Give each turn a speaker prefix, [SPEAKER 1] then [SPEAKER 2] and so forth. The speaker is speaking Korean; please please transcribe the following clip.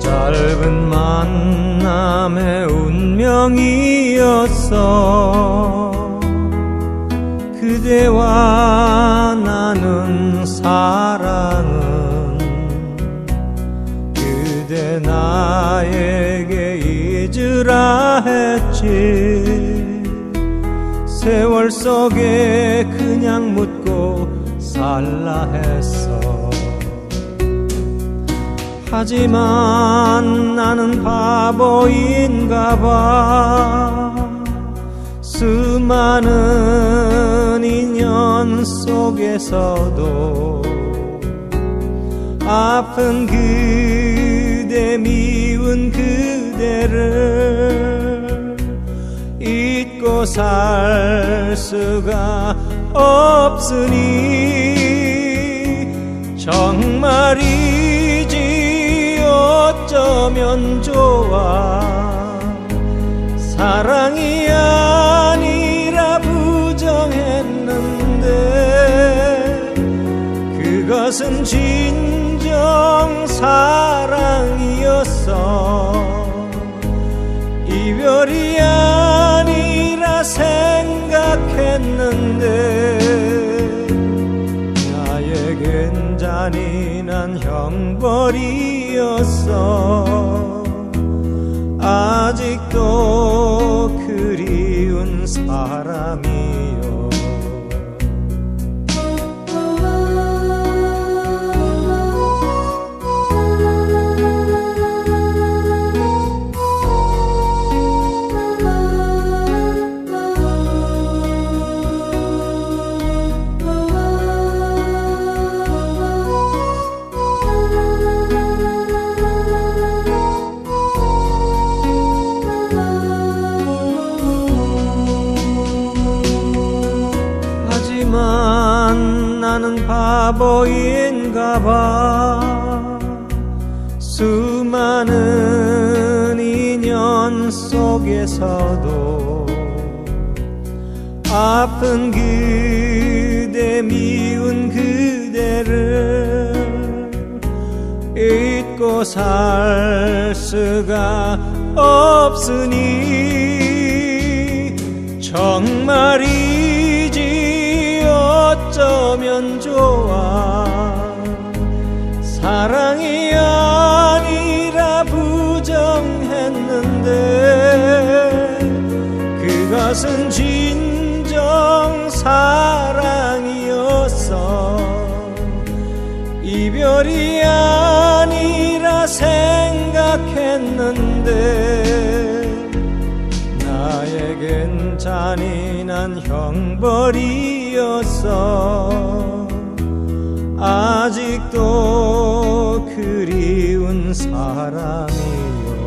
[SPEAKER 1] 짧은 만남의 운명이었어. 그대와 잊으라 했지. 세월 속에 그냥 묻고 살라 했어. 하지만 나는 바보인가 봐. 수많은 인연 속에서도 아픈 그대 미 운 그대를 잊고 살 수가 없으니 정말이지 어쩌면 좋아. 사랑이 아니라 부정했는데 그것은 진정 사랑이었어 이별이 아니라 생각했는데 나에겐 잔인한 형벌이었어. 아직도 그리운 사람이 요 하지만 나는 바보인가 봐. 수많은 인연 속에서도 아픈 그대 미운 그대를 잊고 살 수가 없으니 정말이지 어쩌면 좋아. 사랑이 아니라 부정했는데 그것은 진정 사랑이었어 이별이 아니라 생각했는데 나에겐 잔인한 형벌이었어. 아직도 그리운 사람이요.